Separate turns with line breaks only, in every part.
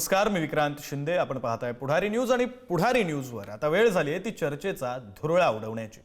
नमस्कार मी विक्रांत शिंदे. आपण पाहताय पुढारी न्यूज आणि पुढारी न्यूजवर. आता वेळ झाली आहे ती चर्चेचा धुरळा उडवण्याची.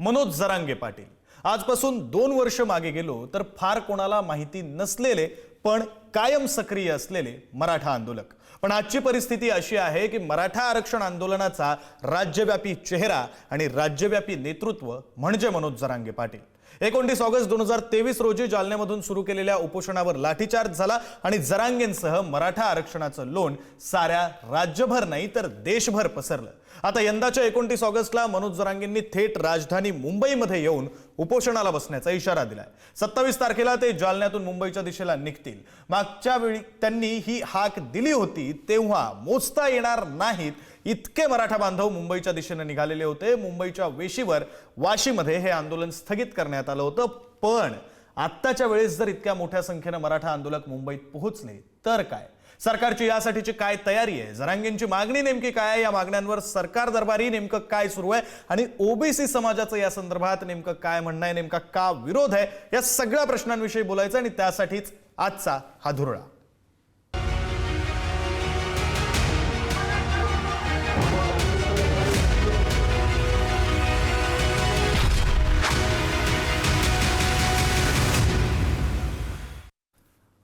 मनोज जरांगे पाटील. आजपासून दोन वर्ष मागे गेलो तर फार कोणाला माहिती नसलेले पण कायम सक्रिय असलेले मराठा आंदोलक. पण आजची परिस्थिती अशी आहे की मराठा आरक्षण आंदोलनाचा राज्यव्यापी चेहरा आणि राज्यव्यापी नेतृत्व म्हणजे मनोज जरांगे पाटील. एकोणतीस ऑगस्ट दोन हजार तेवीस रोजी जालन्यामधून सुरू केलेल्या उपोषणावर लाठीचार्ज झाला आणि जरांगेंसह मराठा आरक्षणाचं लोण साऱ्या राज्यभर नाही तर देशभर पसरलं. आता यंदाच्या एकोणतीस ऑगस्टला मनोज जरांगेंनी थेट राजधानी मुंबईमध्ये येऊन उपोषणाला बसण्याचा इशारा दिलाय. सत्तावीस तारखेला ते जालन्यातून मुंबईच्या दिशेला निघतील. मागच्या वेळी त्यांनी ही हाक दिली होती तेव्हा मोजता येणार नाहीत. इतके मराठा बांधव मुंबईच्या दिशेने निघालेले होते. मुंबईच्या वेशीवर वाशीमध्ये हे आंदोलन स्थगित करण्यात आलं होतं. पण आत्ताच्या वेळेस जर इतक्या मोठ्या संख्येनं मराठा आंदोलक मुंबईत पोहोचले तर काय? सरकारची यासाठीची काय तयारी आहे? जरांगेंची मागणी नेमकी काय आहे? या मागण्यांवर सरकार दरबारी नेमकं काय सुरू आहे? आणि ओबीसी समाजाचं या संदर्भात नेमकं काय म्हणणं आहे? नेमका का विरोध आहे? या सगळ्या प्रश्नांविषयी बोलायचं आणि त्यासाठीच आजचा हा धुरळा.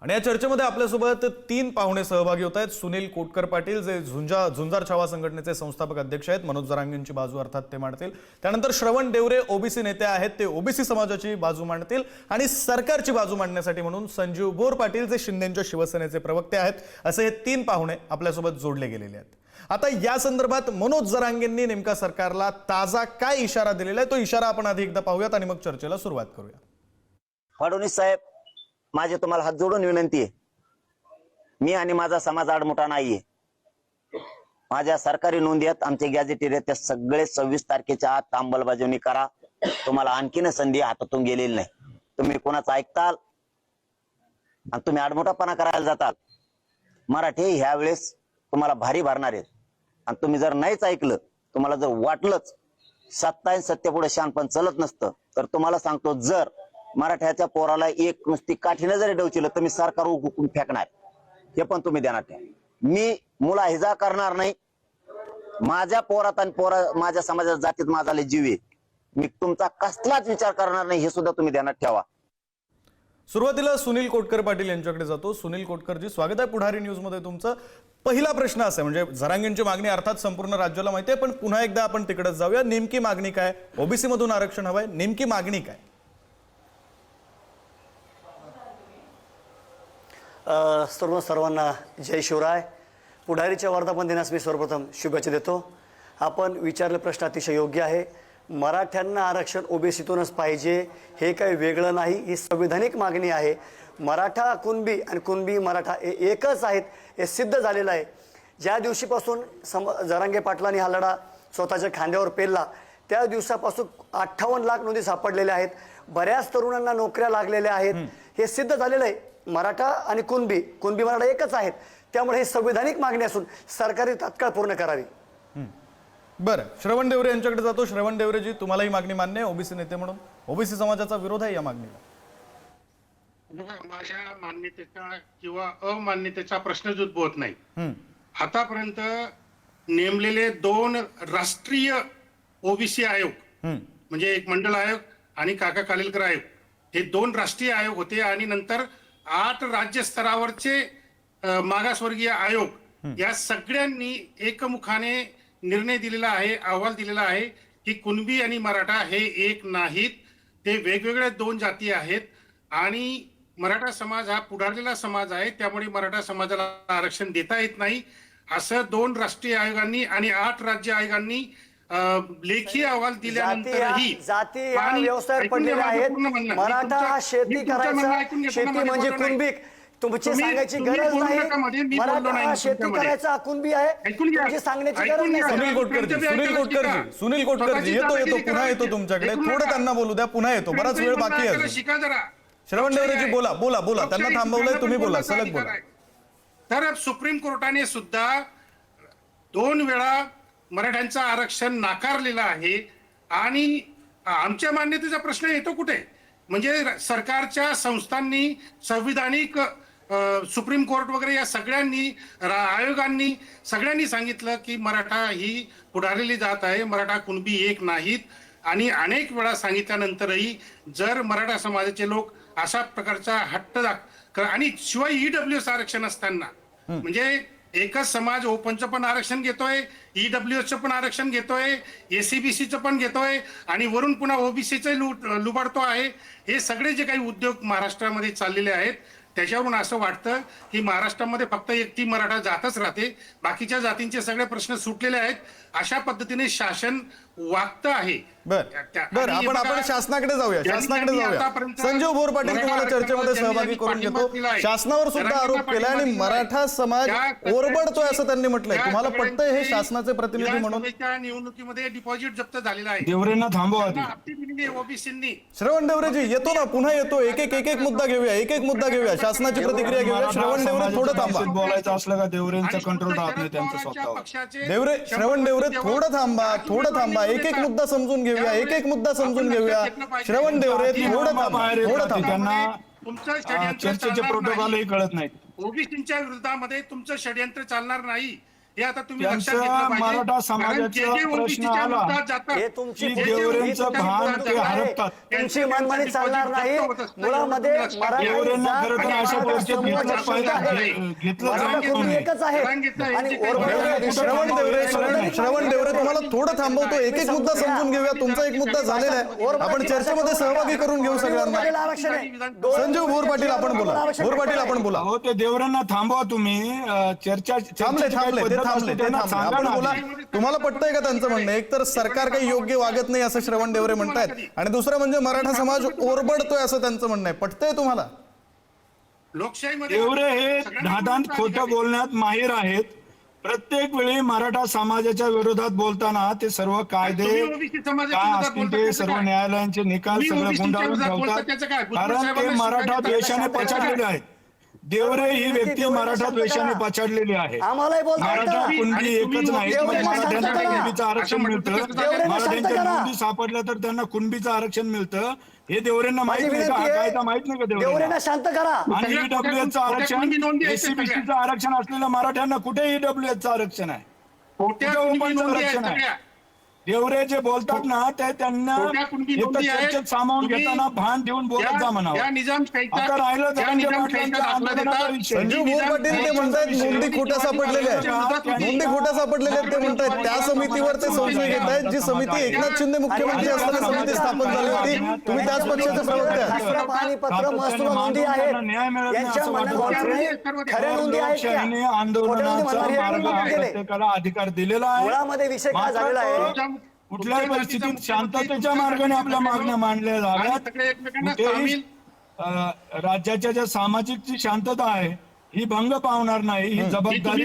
आणि या चर्चेमध्ये आपल्यासोबत तीन पाहुणे सहभागी होत आहेत. सुनील कोटकर पाटील जे झुंजा झुंजार छावा संघटनेचे संस्थापक अध्यक्ष आहेत. मनोज जरांगेंची बाजू अर्थात ते मांडतील. त्यानंतर श्रवण देवरे ओबीसी नेते आहेत. ते ओबीसी समाजाची बाजू मांडतील. आणि सरकारची बाजू मांडण्यासाठी म्हणून संजीव बोर पाटील जे शिंदेच्या शिवसेनेचे प्रवक्ते आहेत असे हे तीन पाहुणे आपल्यासोबत जोडले गेलेले आहेत. आता या संदर्भात मनोज जरांगेंनी नेमका सरकारला ताजा काय इशारा दिलेला आहे? तो इशारा आपण आधी एकदा पाहूयात आणि मग चर्चेला सुरुवात करूया.
फडणवीस साहेब माझे तुम्हाला हात जोडून विनंती आहे. मी आणि माझा समाज आडमुठा नाहीये. माझ्या सरकारी नोंदी आहेत आमचे गॅजेटेड आहेत त्या सगळे सव्वीस तारखेच्या आत अंमलबजावणी करा. तुम्हाला आणखीन संधी हातातून गेलेली नाही. तुम्ही कोणाचं ऐकताल? आणि तुम्ही आडमुठापणा करायला जाताल. मराठी ह्या वेळेस तुम्हाला भारी भरणार आहेत. आणि तुम्ही जर नाहीच ऐकलं तुम्हाला जर वाटलंच सत्ता आणि सत्य शानपण चलत नसतं तर तुम्हाला सांगतो जर मराठ्याच्या पोराला एक नुसती काठीनं जरी डवचिलं तर मी सरकार हुकूम फेकणार. हे पण तुम्ही देणार ठेवा मी मुला हिजा करणार नाही. माझ्या पोरात आणि पोरा माझ्या समाजाच्या जातीत माझा जीव आहे. मी तुमचा कसलाच विचार करणार नाही हे सुद्धा तुम्ही ध्यानात ठेवा.
सुरुवातीला सुनील कोटकर पाटील यांच्याकडे जातो. सुनील कोटकरजी स्वागत आहे पुढारी न्यूजमध्ये तुमचं. पहिला प्रश्न असा आहे म्हणजे झरांगींची मागणी अर्थात संपूर्ण राज्याला माहिती आहे पण पुन्हा एकदा आपण तिकडेच जाऊया. नेमकी मागणी काय? ओबीसी मधून आरक्षण हवंय. नेमकी मागणी काय?
सर्व सर्वांना जय शिवराय. पुढारीच्या वर्धापन दिनास मी सर्वप्रथम शुभेच्छा देतो. आपण विचारले प्रश्न अतिशय योग्य आहे. मराठ्यांना आरक्षण ओबीसीतूनच पाहिजे हे काही वेगळं नाही ही संविधानिक मागणी आहे. मराठा कुणबी आणि कुणबी मराठा हे एकच आहेत हे सिद्ध झालेलं आहे. ज्या दिवशीपासून सम जरांगे पाटलांनी हा लढा स्वतःच्या खांद्यावर पेलला त्या दिवसापासून अठ्ठावन्न लाख नोंदी सापडलेल्या आहेत. बऱ्याच तरुणांना नोकऱ्या लागलेल्या आहेत. हे सिद्ध झालेलं आहे. मराठा आणि कुणबी कुणबी मराठा एकच आहेत. त्यामुळे ही संविधानिक मागणी असून सरकारी तात्काळ पूर्ण करावी.
बरं श्रवण देवरे यांच्याकडे जातो. श्रवण देवरेजी तुम्हाला ही मागणी मान्य आहे ओबीसी नेते म्हणून. ओबीसी समाजाचा विरोध आहे या मागणीला.
माझ्या मान्यतेचा किंवा अमान्यतेचा प्रश्नच उद्भवत नाही. आतापर्यंत नेमलेले दोन राष्ट्रीय ओबीसी आयोग. म्हणजे एक मंडळ आयोग आणि काका कालेलकर आयोग हे दोन राष्ट्रीय आयोग होते आणि नंतर आठ राज्य स्तरावरचे अ, मागासवर्गीय आयोग या सगळ्यांनी एकमुखाने निर्णय दिलेला आहे अहवाल दिलेला आहे की कुणबी आणि मराठा हे एक नाहीत. ते वेगवेगळ्या दोन जाती आहेत आणि मराठा समाज हा पुढारलेला समाज आहे. त्यामुळे मराठा समाजाला आरक्षण देता येत नाही. असं दोन राष्ट्रीय आयोगांनी आणि आठ राज्य आयोगांनी लेखी अहवाल दिल्यानंतरही
जाती या
आणि-
व्यवसायावर
ऐकून घ्या
पडलेल्या आहेत. मराठा हा शेती
म्हणणं
करायचा शेती म्हणजे
नाही.
तुमची सांगायची गरज नाही. मराठा हा शेती. करायचा हा कुणबी आहे. तुमची सांगण्याची गरज नाही.
सुनील कोटकरजी सुनील कोटकरजी सुनील कोटकरजी येतो येतो पुन्हा येतो तुमच्याकडे. थोडं त्यांना बोलू द्या पुन्हा येतो. बराच वेळ बाकी आहे अजून.
शिका जरा.
श्रवण देवरेजी बोला बोला. बोला त्यांना थांबवलंय तुम्ही बोला. सलग बोला.
तर सुप्रीम कोर्टाने सुद्धा दोन वेळा मराठ्यांचं आरक्षण नाकारलेलं आहे. आणि आमच्या मान्यतेचा प्रश्न येतो कुठे? म्हणजे सरकारच्या संस्थांनी संविधानिक सुप्रीम कोर्ट वगैरे या सगळ्यांनी आयोगांनी सगळ्यांनी सांगितलं की मराठा ही पुढारलेली जात आहे. मराठा कुणबी एक नाहीत. आणि अनेक वेळा सांगितल्यानंतरही जर मराठा समाजाचे लोक अशा प्रकारचा हट्ट आणि शिवाय ईडब्ल्यू एस आरक्षण असताना म्हणजे एकच समाज ओपनचं पण आरक्षण घेतोय ईडब्ल्यू एसचं पण आरक्षण घेतोय एसीबीसीचं पण घेतोय आणि वरून पुन्हा ओबीसीचं लुट लुबाडतो आहे. हे सगळे जे काही उद्योग महाराष्ट्रामध्ये चाललेले आहेत त्याच्यावरून असं वाटतं की महाराष्ट्रामध्ये फक्त एकटी मराठा जातच राहते. बाकीच्या जातींचे सगळे प्रश्न सुटलेले आहेत. अशा पद्धतीने शासन वागतं आहे.
बर. आपण आपण शासनाकडे जाऊया शासनाकडे जाऊया.
आतापर्यंत
संजीव भोर पाटील तुम्हाला चर्चेमध्ये सहभागी करून घेतो. शासनावर सुद्धा आरोप केला आणि. मराठा समाज ओरबडतोय असं त्यांनी म्हटलंय. तुम्हाला पटतंय हे शासनाचे प्रतिनिधी म्हणून?
निवडणुकीमध्ये डिपॉझिट जप्त झालेलं आहे.
देवरेंना थांबवा
ओबीसींनी.
श्रवण देवरेजी येतो ना पुन्हा येतो. एक एक एक एक मुद्दा घेऊया एक एक मुद्दा घेऊया. शासनाची प्रतिक्रिया घेऊया. श्रवण देवरे थोडं थांबा.
बोलायचं असलं का? देवरेंचा कंट्रोल राहत नाही त्यांचं
पक्षाचे
देवरे श्रवण देवरे थोडं थांबा थोडं थांबा. एक एक
नेता.
मुद्दा समजून घेऊया एक एक मुद्दा समजून घेऊया. श्रवण देवरे थोडं थांबा
बाहेर
थोडं थांबा
त्यांना
तुमचं षडयंत्र
चर्चेचे
चालणार
प्रोटोकॉलही
नाही.
कळत नाहीत
ओबीसीच्या विरोधामध्ये तुमचं षडयंत्र चालणार नाही हे आता तुम्ही लक्षात
त्यांचा
घेतलं पाहिजे.
मराठा
कारण
समाजाचा
जे जे
प्रश्न
ओबीसीच्या
आला,
विरोधात जातात,
हे तुमची
जे जे
देवरेंचं
ओबीसीच्या
भान
विरोधात
ते
जातात,
हरपतात.
तुमची
त्यांचं
मनमानी चालणार नाही.
होत.
मुळामध्ये
लक्षात घ्या.
खरं तर अशा परिस्थितीत घेतलं. पाहिजे घेतलं
मराठा एकच आहे. आणि
काही
श्रवण देवरे श्रवण श्रवण देवरे तुम्हाला थोडं थांबवतो एक एक मुद्दा समजून घेऊया. तुमचा एक मुद्दा झालेला आहे. आपण चर्चेमध्ये सहभागी करून घेऊ सगळ्यांना
ओरबडलेलं आरक्षण आहे. दोन-
संजीव भोर पाटील आपण बोला. भोर पाटील आपण बोला.
हो ते देवरांना थांबवा तुम्ही अं, चर्चा
थांबले
काही
थांबले ते
पद्धत
थांबले ते थांबले. आपण बोला. तुम्हाला पटतंय का त्यांचं म्हणणं? एक तर सरकार काही योग्य वागत नाही असं श्रवण देवरे म्हणतायत. आणि दुसरं म्हणजे मराठा समाज ओरबडतोय असं त्यांचं म्हणणं आहे. पटतंय तुम्हाला?
लोकशाहीमध्ये
देवरे हे धादांत खोटं. बोलण्यात माहीर आहेत. प्रत्येक वेळी मराठा समाजाच्या विरोधात बोलताना ते सर्व कायदे
तुम्ही OBC समाजाच्या
काय असतील ते सर्व? न्यायालयांचे निकाल सगळं गुंडाळून ठेवतात. कारण ते मराठा
काय?
पछाडलेले आहेत. देवरे ही व्यक्ती मराठा द्वेषाने पछाडलेली आहे.
आम्हालाही
मराठा. कुणबी एकच नाही मराठ्यांना
शांत करा.
कुणबीचं आरक्षण मिळतं. मराठ्यांच्या. नोंदी सापडल्या तर त्यांना कुणबीचं आरक्षण मिळतं? हे देवरेंना माहीत नाही का? हा कायदा माहीत नाही का देवरेंना
शांत करा.
आणि ईडब्ल्यूएसचं
खोट्या-
आरक्षण एसीबीसीचं आरक्षण असलेल्या मराठ्यांना कुठे ईडब्ल्यूएसचं आरक्षण आहे? कुठं ओपनचं आरक्षण आहे? देवरे जे बोलतात ना ते त्यांना. चर्चेत सामावून घेताना भान ठेवून बोलत जा आता राहिलं.
संजीव पाटील ते म्हणतायत नोंदी खोट्या सापडलेल्या आहेत. नोंदी खोट्या सापडलेल्या आहेत ते म्हणतायत. त्या समितीवर ते संशय घेत आहेत जी समिती एकनाथ शिंदे मुख्यमंत्री असताना समिती स्थापन झाली होती. तुम्ही त्याच पक्षाचे प्रवक्ते
पाणीपत्र महसूल नोंदी आहेत. खऱ्या नोंदी आहेत
आंदोलनाचा अधिकार दिलेला आहे.
मुळामध्ये विषय काय झालेला आहे
कुठल्याही परिस्थितीत शांततेच्या मार्गाने आपल्या मागण्या मांडल्या जाव्यात कुठेही राज्याच्या ज्या सामाजिक जी शांतता आहे ही भंग पावणार नाही ही जबाबदारी.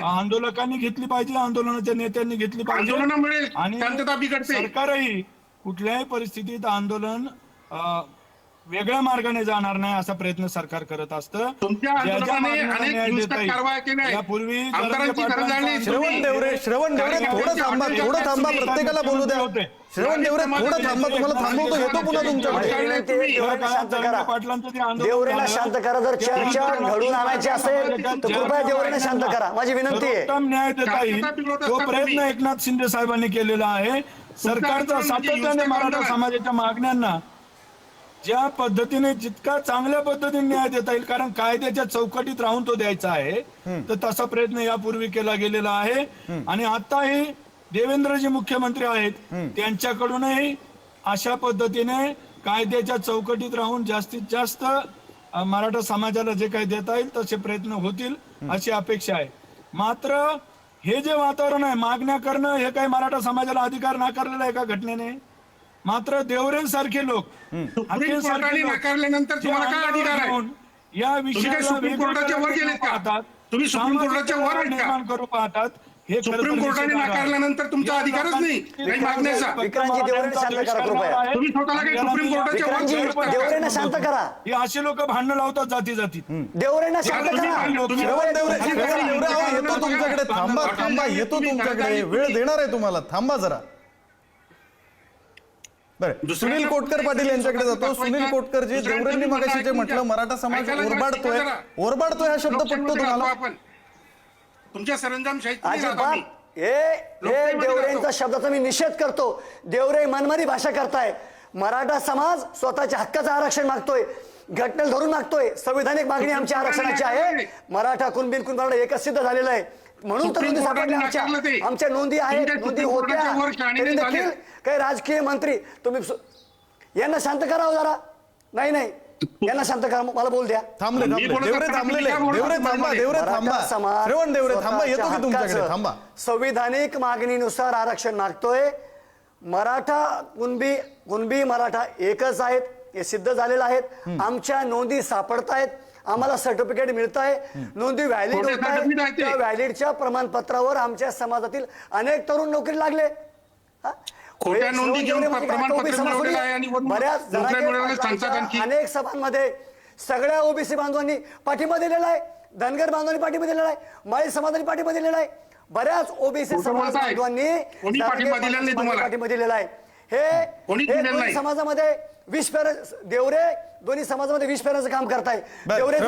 आंदोलकांनी घेतली पाहिजे आंदोलनाच्या नेत्यांनी घेतली पाहिजे आणि. सरकारही कुठल्याही परिस्थितीत आंदोलन वेगळ्या मार्गाने जाणार नाही असा प्रयत्न सरकार करत असतं. यापूर्वी
श्रवण देवरे श्रवण देवरे थोडं थांबा थोडं थांबा प्रत्येकाला बोलू द्या. श्रवण देवरे थोडं थांबा तुम्हाला थांबवतो येतो पुन्हा तुमच्याकडे.
देवरेंना शांत करा.
पाटलांचं जे आंदोलन
देवरेंना
झालं,
शांत करा. जर चर्चा घडून आणायची असेल तर कृपया देवरेंना शांत करा. माझी विनंती आहे.
न्याय देता येईल. तो प्रयत्न. एकनाथ शिंदे साहेबांनी केलेला आहे. सरकारचा
म्हणजे
सातत्याने मराठा. समाजाच्या मागण्यांना ज्या पद्धतीने जितका चांगल्या पद्धतीने न्याय देता येईल कारण कायद्याच्या चौकटीत राहून तो द्यायचा आहे तर तसा प्रयत्न यापूर्वी केला गेलेला आहे. आणि आताही देवेंद्रजी मुख्यमंत्री आहेत त्यांच्याकडूनही अशा पद्धतीने कायद्याच्या चौकटीत राहून जास्तीत जास्त मराठा समाजाला जे काही देता येईल तसे प्रयत्न होतील अशी अपेक्षा आहे. मात्र हे जे वातावरण आहे मागण्या करणं हे काही मराठा समाजाला अधिकार नाकारलेला आहे का घटनेने? मात्र देवरेन सारखे लोक
सुप्रीम कोर्टाने नाकारल्यानंतर तुम्हाला काय अधिकार आहे
या विषयाला
सुप्रीम कोर्टाच्या वर गेलेत का?
पाहतात.
तुम्ही सुप्रीम कोर्टाच्या वर?
निर्माण करू पाहतात हे
सुप्रीम कोर्टाने. नाकारल्यानंतर तुमचा अधिकारच नाही काही मागण्याचा.
विक्रांतजी, देवरेंना शांत करा कृपया.
आहे.
तुम्ही स्वतःला काही
याला
सुप्रीम कोर्टाच्या वर?
देवरेंना शांत करा
ही अशी लोक भांडणं लावतात जाती जातीत
देवरेंना शांत करा
देवरे येतो तुमच्याकडे थांबा थांबा येतो तुमच्याकडे वेळ देणार आहे तुम्हाला थांबा जरा बरं सुनील कोटकर पाटील यांच्याकडे जातो. सुनील कोटकर जी देवरेंनी
तुम्ही
मगाशी जे म्हटलं. मराठा समाज ओरबाडतोय. ओरबाडतोय हा शब्द पटतो तुम्हाला?
तुमच्या आम्ही.
हे हे देवरेंचा. शब्दाचा मी निषेध करतो. देवरे मनमानी भाषा करताय. मराठा समाज स्वतःच्या हक्काचं आरक्षण मागतोय. घटनेला धरून मागतोय. संविधानिक मागणी आमच्या आरक्षणाची आहे. मराठा कुणबीन कुणबाडा एकच सिद्ध झालेलं आहे. म्हणून तर
सुप्रीम
नोंदी सापडल्या
कोर्टाने
आमच्या
नाकारलं ते.
आमच्या नोंदी आहेत नोंदी
सुप्रीम
होत्या.
कोर्टाच्या वर शहाणे
तरी. देखील काही राजकीय मंत्री तुम्ही सु- यांना शांत करावं जरा. नाही नाही. यांना शांत करा मला बोल द्या.
थांबले
मी
थांबले.
बोलत
देवरे
असताना
थांबलेले.
तुम्ही काय बोलत
देवरे थांबा? देवरे
मराठा
थांबा.
समाज
श्रवण देवरे थांबा. येतो की तुमच्याकडे?
हक्काचं
थांबा.
संविधानिक मागणीनुसार आरक्षण मागतोय. मराठा कुणबी कुणबी मराठा एकच आहेत. हे सिद्ध झालेलं आहेत. आमच्या नोंदी सापडतायत. आम्हाला सर्टिफिकेट मिळत आहे नोंदी व्हॅलिड होत
आहे.
त्या व्हॅलिडच्या प्रमाणपत्रावर आमच्या समाजातील अनेक तरुण नोकरी लागले. बऱ्याच. अनेक सभांमध्ये सगळ्या ओबीसी बांधवांनी पाठिंबा दिलेला आहे. धनगर बांधवांनी पाठिंबा दिलेला आहे. माळी समाजाने पाठिंबा दिलेला आहे. बऱ्याच ओबीसी समाज. बांधवांनी
पाठिंबा दिलेला
आहे. हे. समाजामध्ये विष फेर देवरे दोन्ही समाजामध्ये विष फेराचं काम करताय
देवरे.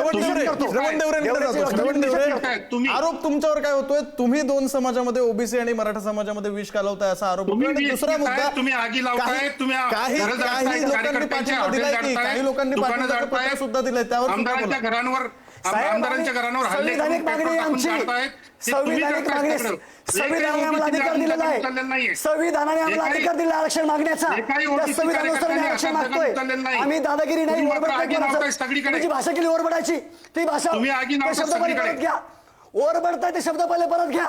श्रवण देवरे.
तुम्ही-
आरोप तुमच्यावर काय होतोय तुम्ही दोन समाजामध्ये ओबीसी आणि मराठा समाजामध्ये विष घालवताय असा आरोप दुसरा मुद्दा
तुम्ही आगी लावताय,
काही-
तुम्ही
काही
घरं जाळताय,
काही लोकांनी पाठिंबा दिलाय की काही लोकांनी
जाळताय,
सुद्धा दिलंय त्यावर.
घरांवर आमदारांच्या घरांवर हल्ले
संविधानिक मागणी आमची.
ते
संविधानिक मागणी. संविधानाने आम्हाला अधिकार दिलेला
उचललेलं
आहे
नाहीये.
संविधानाने आम्हाला
एकही-
अधिकार दिला आरक्षण मागण्याचा त्या संविधानानुसार मी आरक्षण मागतोय. आम्ही दादागिरी नाही. तुमची भाषा केली ओरबडाची ती भाषा ते शब्द पहिले. परत घ्या ओरबडताय ते शब्द पहिले परत घ्या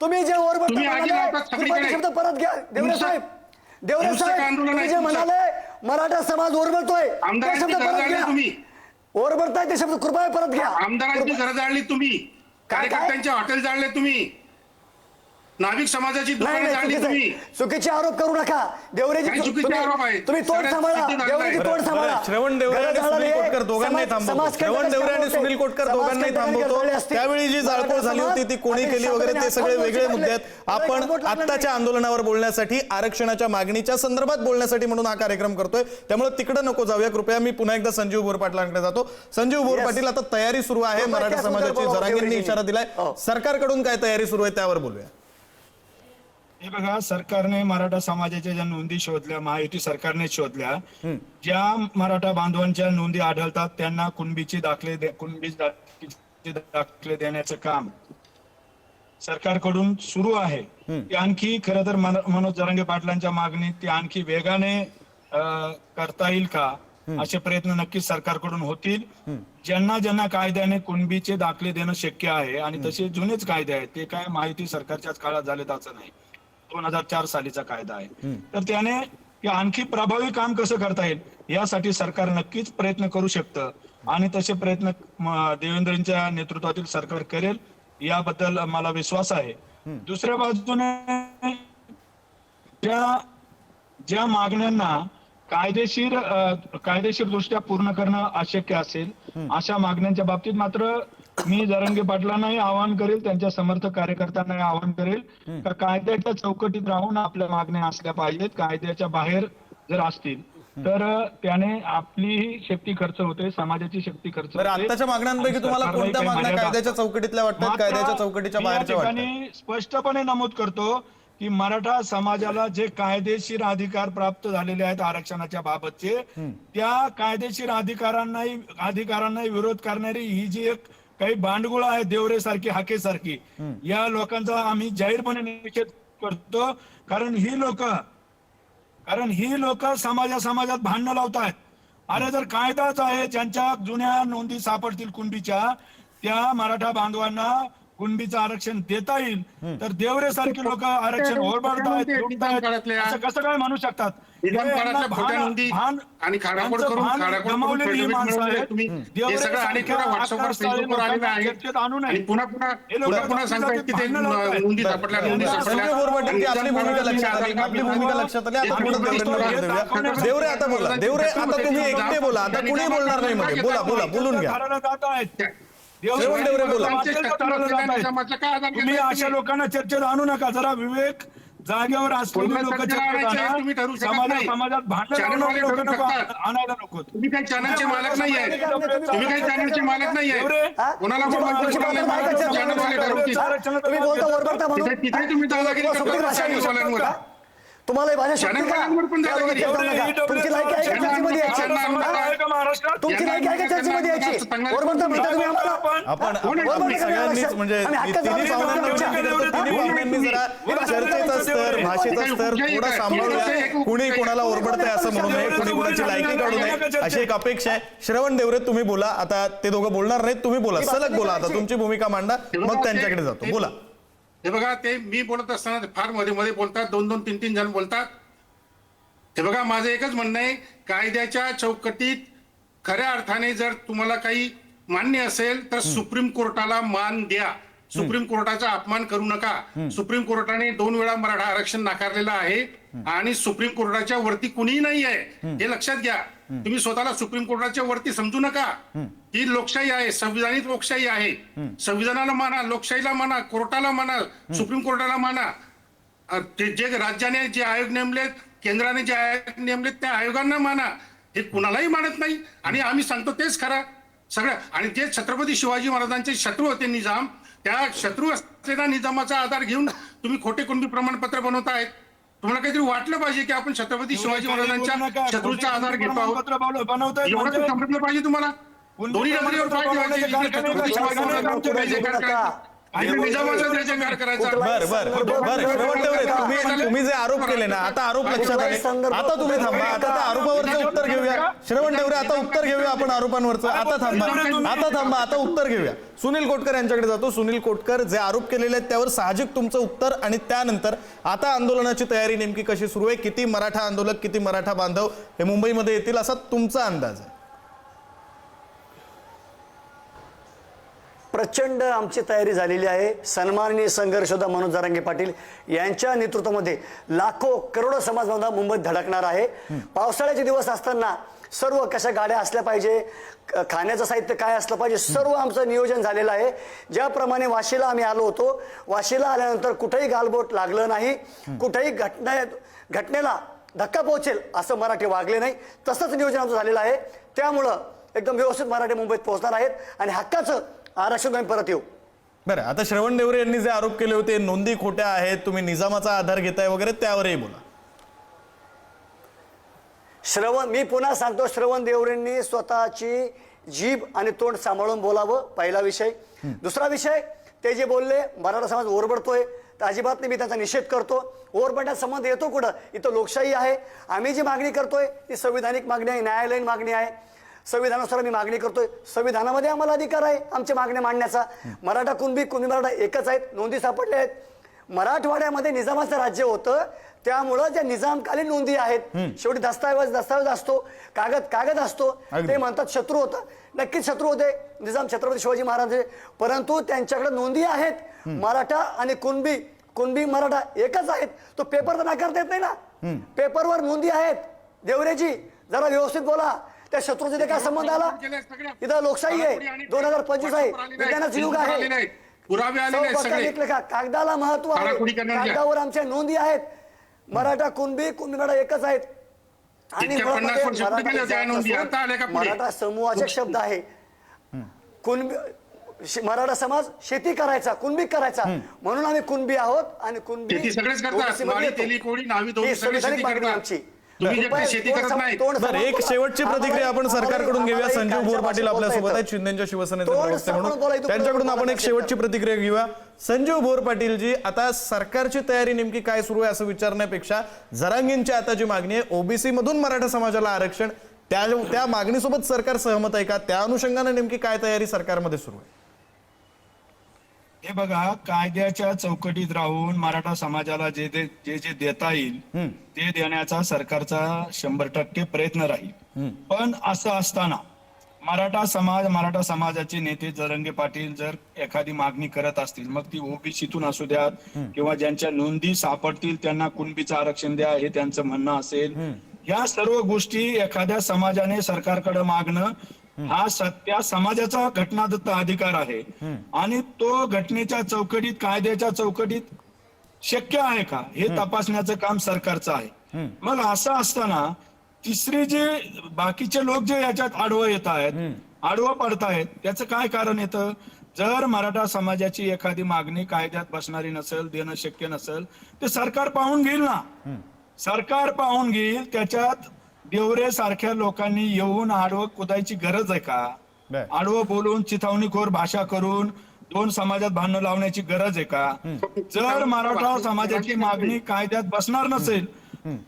तुम्ही जे ओरबडता
तुम्ही आगी
म्हणाले
लावताय
कृपया ते
सगळीकडे.
शब्द परत घ्या देवरे साहेब देवरे साहेब तुम्ही जे. म्हणाले मराठा समाज ओरबडतोय ते शब्द परत घ्या
तुम्ही.
ओरबडताय ते शब्द कृपया परत घ्या.
आमदारांची घरं जाळली तुम्ही.
काय-
कार्यकर्त्यांचे हॉटेल जाळले तुम्ही. नाभिक समाजाची
नाही नाही चुकीचं
तुम्ही
आहे. चुकीचे आरोप करू नका देवरेजी
काय चुकीचे
तुम्ही-
आरोप आहेत?
तुम्ही तोंड
सगळ्यात
सांभाळा देवरेजी. तोंड सांभाळा
बरं, श्रवण देवरे आणि
गरज
सुनील. कोटकर दोघांनाही
समाज-
थांबवतो
समाज
श्रवण देवरे आणि सुनील. कोटकर
समाज
दोघांनाही थांबवतो
गरजले असतील.
त्यावेळी जी जाळपोळ झाली होती ती कोणी
आणि
केली वगैरे ते सगळे वेगळे मुद्दे आहेत. आपण
लागलं.
आत्ताच्या आंदोलनावर बोलण्यासाठी आरक्षणाच्या मागणीच्या संदर्भात बोलण्यासाठी म्हणून हा कार्यक्रम करतोय त्यामुळे तिकडे नको जाऊया कृपया मी पुन्हा एकदा संजीव बोर पाटलांकडे जातो संजीव बोर
Yes.
पाटील आता तयारी सुरू आहे
कृपया
मराठा समाजाची जरांगींनी
देवरेजी.
इशारा दिलाय
हो.
सरकारकडून काय तयारी सुरू आहे त्यावर बोलूया
हे बघा सरकारने मराठा समाजाच्या ज्या नोंदी शोधल्या महायुती सरकारने शोधल्या ज्या मराठा बांधवांच्या नोंदी आढळतात त्यांना कुणबीचे दाखले दे- कुणबी दाखले देण्याचं काम सरकारकडून सुरू आहे. ती आणखी खरं तर मन- मनोज जरांगे पाटलांच्या मागणीत ती आणखी वेगाने अं, करता येईल का? असे प्रयत्न नक्कीच सरकारकडून होतील. ज्यांना ज्यांना कायद्याने कुणबीचे दाखले देणं शक्य आहे आणि तसे जुनेच कायदे आहेत ते काय माहिती सरकारच्याच काळात झालेत असं नाही. दोन हजार चार सालीचा कायदा आहे. तर त्याने आणखी प्रभावी काम कसं करता येईल? यासाठी सरकार नक्कीच प्रयत्न करू शकतं. आणि तसे प्रयत्न म, देवेंद्रजींच्या नेतृत्वातील सरकार करेल याबद्दल मला विश्वास आहे. दुसऱ्या बाजूने ज्या ज्या मागण्यांना कायदेशीर कायदेशीर दृष्ट्या पूर्ण करणं अशक्य असेल अशा मागण्यांच्या बाबतीत मात्र मी जरंगे पाटलांनाही आवाहन करेल त्यांच्या समर्थक कार्यकर्त्यांनाही आवाहन करेल का कायद्याच्या चौकटीत राहून आपल्या मागण्या असल्या पाहिजेत कायद्याच्या बाहेर जर असतील तर त्याने आपलीही शक्ती खर्च होते समाजाची शक्ती खर्च.
आत्ताच्या मागण्यांपैकी तुम्हाला कोणत्या मागण्या कायद्याच्या. चौकटीतल्या वाटतात कायद्याच्या चौकटीच्या
ठिकाणी स्पष्टपणे नमूद करतो की मराठा समाजाला जे कायदेशीर अधिकार प्राप्त झालेले आहेत आरक्षणाच्या बाबतचे त्या कायदेशीर अधिकारांनाही अधिकारांनाही विरोध करणारी ही जी एक काही भांडगुळ आहे देवरे सारखी हाके सारखी या लोकांचा आम्ही जाहीरपणे निषेध करतो. कारण ही लोक कारण ही लोक समाजा समाजात भांडणं लावतायत. अरे जर कायदाच आहे ज्यांच्या जुन्या नोंदी सापडतील कुणबीच्या त्या मराठा बांधवांना कुणबीचं आरक्षण देता येईल. तर देवरे सारखी लोक आरक्षण ओरबाडतायत कसं काय म्हणू शकतात?
आणि
नये.
पुन्हा
आपली भूमिका लक्षात आली आपली भूमिका लक्षात देवरे आता बोला. देवरे आता तुम्ही एकटे बोला. आता कुणी बोलणार नाही मध्ये. बोला बोला बोलून घ्या.
देवरे
बोला.
तुम्ही अशा? लोकांना चर्चेत आणू नका. जरा विवेक जागेवर असलेली लोक
शकत
समाजात. समाजात भांडण लोक नको. आणायला नको.
तुम्ही काही चॅनलचे मालक नाही आहे. तुम्ही काही चॅनलचे मालक नाही? आहे. कोणाला
तुम्ही
दादागिरी करता.
तुम्हाला ही भाषा का?
चॅनलवाल्यांवर पण
त्या
दादागिरी.
लोकांच्या
एवढे
नका. तुमची लायकी आहे का चर्चेमध्ये यायची? तुमची लायकी आहे का चर्चेमध्ये यायची?
सांगणार-
ओरबडता म्हणता तुम्ही आम्हाला?
आपण
आपण
कोण आहे?
आपण
तुम्ही?
सगळ्यांनीच म्हणजे
आम्ही हक्काचं
तिन्ही
आहोत.
पाहुण्यांना
आमच्या-
विनंती करतो, तिन्ही
कोण आहे
पाहुण्यांनी
तुम्ही?
जरा चर्चेचा स्तर भाषेचा स्तर थोडा सांभाळूया कुणी कोणाला ओरबडतंय असं म्हणू नये कुणी कोणाची लायकी काढू नये. अशी एक अपेक्षा आहे. श्रवण देवरे तुम्ही बोला. आता ते दोघं बोलणार नाहीत तुम्ही बोला. सलग बोला. आता तुमची भूमिका मांडा. मग त्यांच्याकडे जातो. बोला.
हे बघा ते मी बोलत असताना फारमध्ये मध्ये बोलतात दोन दोन तीन तीन जण बोलतात. हे बघा माझं एकच म्हणणं आहे कायद्याच्या चौकटीत खऱ्या अर्थाने जर तुम्हाला काही मान्य असेल तर सुप्रीम कोर्टाला मान द्या. सुप्रीम कोर्टाचा अपमान करू नका. सुप्रीम कोर्टाने दोन वेळा मराठा आरक्षण नाकारलेलं आहे आणि सुप्रीम कोर्टाच्या वरती कुणीही नाही आहे हे लक्षात घ्या. तुम्ही स्वतःला सुप्रीम कोर्टाच्या वरती समजू नका. ही लोकशाही आहे संविधानिक लोकशाही आहे. संविधानाला माना लोकशाहीला माना कोर्टाला माना सुप्रीम कोर्टाला माना. ते जे राज्याने जे आयोग नेमलेत केंद्राने जे आयोग नेमलेत त्या आयोगांना माना. हे कुणालाही मानत नाही. आणि आम्ही सांगतो तेच खरं. सगळं आणि जे छत्रपती शिवाजी महाराजांचे शत्रू होते निजाम त्या शत्रू असलेल्या निजामाचा आधार घेऊन तुम्ही खोटे कुणबी प्रमाणपत्र बनवतायत तुम्हाला काहीतरी वाटलं पाहिजे की आपण छत्रपती शिवाजी महाराजांच्या शत्रूचा आधार घेतो आहोत? एवढं समजलं पाहिजे तुम्हाला? दोन्ही ठेवायचे
बर बर. बर तुम्ही तुम्ही जे आरोप केले ना आता आरोप लक्षात आले. आता तुम्ही थांबा. आता त्या आरोपावरचं उत्तर घेऊया. श्रवण देवरे आता उत्तर घेऊया आपण आरोपांवरचं. आता थांबा. आता थांबा. आता उत्तर घेऊया. सुनील कोटकर यांच्याकडे जातो. सुनील कोटकर जे आरोप केलेले आहेत त्यावर साहजिक तुमचं उत्तर आणि त्यानंतर आता आंदोलनाची तयारी नेमकी कशी सुरू आहे? किती मराठा आंदोलक किती मराठा बांधव हे मुंबईमध्ये येतील असा तुमचा अंदाज आहे.
प्रचंड आमची तयारी झालेली आहे. सन्माननीय संघर्षोदा मनोज जारांगे पाटील यांच्या नेतृत्वामध्ये लाखो करोडो समाज बांधव मुंबईत धडकणार आहे. पावसाळ्याचे दिवस असताना सर्व कशा गाड्या असल्या पाहिजे खाण्याचं साहित्य काय असलं पाहिजे सर्व आमचं नियोजन झालेलं आहे. ज्याप्रमाणे वाशीला आम्ही आलो होतो वाशीला आल्यानंतर कुठेही गालबोट लागलं नाही. कुठेही घटना घटनेला धक्का पोहोचेल असं मराठी वागले नाही. तसंच नियोजन आमचं झालेलं आहे. त्यामुळं एकदम व्यवस्थित मराठी मुंबईत पोहोचणार आहेत. आणि हक्काचं आरक्षण आम्ही परत येऊ.
बरं आता श्रवण देवरे यांनी जे आरोप केले होते नोंदी खोट्या आहेत तुम्ही निजामाचा आधार घेताय वगैरे त्यावरही बोला.
श्रवण मी पुन्हा सांगतो श्रवण देवरेंनी स्वतःची जीभ आणि तोंड सांभाळून बोलावं पहिला विषय. दुसरा विषय ते जे बोलले मराठा समाज ओरबडतोय तर अजिबात नाही मी त्याचा निषेध करतो. ओरबडण्यात संबंध येतो कुठं? इथं लोकशाही आहे. आम्ही जी मागणी करतोय ती संविधानिक मागणी आहे न्यायालयीन मागणी आहे. संविधानानुसार मी मागणी करतोय. संविधानामध्ये आम्हाला अधिकार आहे आमच्या मागण्या मांडण्याचा. मराठा कुणबी कुणबी मराठा एकच आहेत नोंदी सापडल्या आहेत. मराठवाड्यामध्ये निजामाचं राज्य होतं त्यामुळं ज्या निजामकालीन नोंदी आहेत शेवटी दस्तावेज दस्तावेज असतो कागद कागद असतो. ते म्हणतात शत्रू होतं. नक्कीच शत्रू होते निजाम छत्रपती शिवाजी महाराजांचे परंतु त्यांच्याकडे नोंदी आहेत. मराठा आणि कुणबी कुणबी मराठा एकच आहेत. तो पेपर तर नाकारता येत नाही ना. पेपरवर नोंदी आहेत. देवरेजी जरा व्यवस्थित बोला. त्या शत्रूचे काय संबंध आला. इथं लोकशाही आहे. दोन हजार पंचवीस आहे. विज्ञानाचं युग आहे? कागदाला महत्त्व आहे. कागदावर आमच्या नोंदी आहेत. मराठा कुणबी मराठा एकच आहेत. आणि मराठा समूहाचे शब्द आहे. कुणबी मराठा समाज शेती करायचा कुणबी करायचा. म्हणून आम्ही कुणबी आहोत आणि कुणबी
सगळेच करतात.
आमची.
तुम्ही शेती करत नाही
बरं एक शेवटची. प्रतिक्रिया आपण सरकारकडून घेऊया संजीव भोर पाटील
भाषेत
आपल्या
बोलता
सोबत आहेत. शिंदेच्या शिवसेनेचे प्रवक्ते म्हणून. त्यांच्याकडून आपण एक शेवटची प्रतिक्रिया घेऊया. संजीव भोर पाटीलजी आता सरकारची तयारी नेमकी काय सुरू आहे असं विचारण्यापेक्षा जरांगींची आता जी मागणी आहे ओबीसी मधून मराठा समाजाला आरक्षण त्या त्या मागणीसोबत सरकार सहमत आहे का? त्या अनुषंगाने नेमकी काय तयारी सरकारमध्ये सुरू आहे?
हे बघा कायद्याच्या चौकटीत राहून मराठा समाजाला जे जे जे जे देता येईल ते देण्याचा सरकारचा शंभर टक्के प्रयत्न राहील. पण असं असताना मराठा समाज मराठा समाजाचे नेते जरंगे पाटील जर एखादी मागणी करत असतील मग ती ओबीसीतून असू द्यात किंवा ज्यांच्या नोंदी सापडतील त्यांना कुणबीचं आरक्षण द्या हे त्यांचं म्हणणं असेल. या सर्व गोष्टी एखाद्या समाजाने सरकारकडे मागणं हा सत्या समाजाचा घटनादत्त अधिकार आहे. आणि तो घटनेच्या चौकटीत कायद्याच्या चौकटीत शक्य आहे का? हे तपासण्याचं काम सरकारचं आहे. मग असं असताना तिसरी जे बाकीचे लोक जे याच्यात आडवं येत आहेत आडवं पडतायत त्याचं काय कारण येतं? जर मराठा समाजाची एखादी मागणी कायद्यात बसणारी नसेल देणं शक्य नसेल ते सरकार पाहून घेईल ना. सरकार पाहून घेईल त्याच्यात देवरे सारख्या लोकांनी येऊन आडवं कुदायची गरज आहे का. आडवं बोलून चिथावणीखोर भाषा करून दोन समाजात भांडण लावण्याची गरज आहे का? जर मराठा समाजाची मागणी कायद्यात बसणार नसेल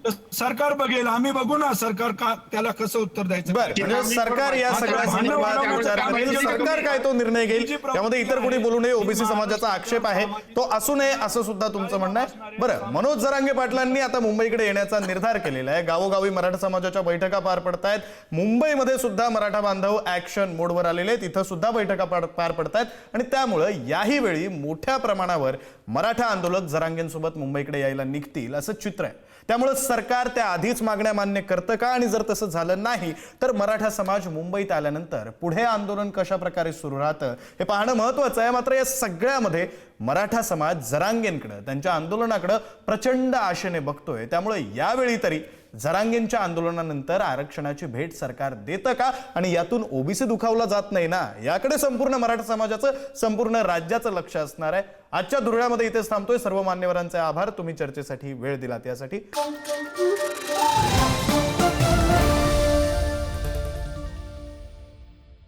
तर सरकार बघेल. आम्ही बघू ना सरकार का त्याला कसं उत्तर द्यायचं.
बर. सरकार या सगळ्या संदर्भात विचार करेल. सरकार काय तो निर्णय घेईल? त्यामध्ये इतर कोणी बोलू नये? ओबीसी समाजाचा आक्षेप आहे. तो असू नये असं सुद्धा तुमचं म्हणणं आहे. बरं. मनोज जरांगे पाटलांनी आता मुंबईकडे येण्याचा निर्धार केलेला आहे. गावोगावी मराठा समाजाच्या बैठका पार पडतायत. मुंबईमध्ये सुद्धा मराठा बांधव ऍक्शन मोडवर आलेले आहेत. इथं सुद्धा बैठका पार पार पडतायत. आणि त्यामुळं याही वेळी मोठ्या प्रमाणावर मराठा आंदोलक जरांगेंसोबत मुंबईकडे यायला निघतील असं चित्र आहे. त्यामुळे सरकार त्या आधीच मागण्या मान्य करतं का? आणि जर तसं झालं नाही तर मराठा समाज मुंबईत आल्यानंतर पुढे आंदोलन कशा प्रकारे सुरू राहतं? हे पाहणं महत्वाचं आहे. मात्र या सगळ्यामध्ये मराठा समाज जरांगेंकडं त्यांच्या आंदोलनाकडं प्रचंड आशेने बघतोय. त्यामुळे यावेळी तरी जरांगेंच्या आंदोलनानंतर आरक्षणाची भेट सरकार देतं का? आणि यातून ओबीसी दुखावला जात नाही ना? याकडे संपूर्ण मराठा समाजाचं संपूर्ण राज्याचं लक्ष असणार आहे. आजच्या दुर्यामध्ये इथेच थांबतोय. सर्व मान्यवरांचे आभार. तुम्ही चर्चेसाठी वेळ दिलात यासाठी.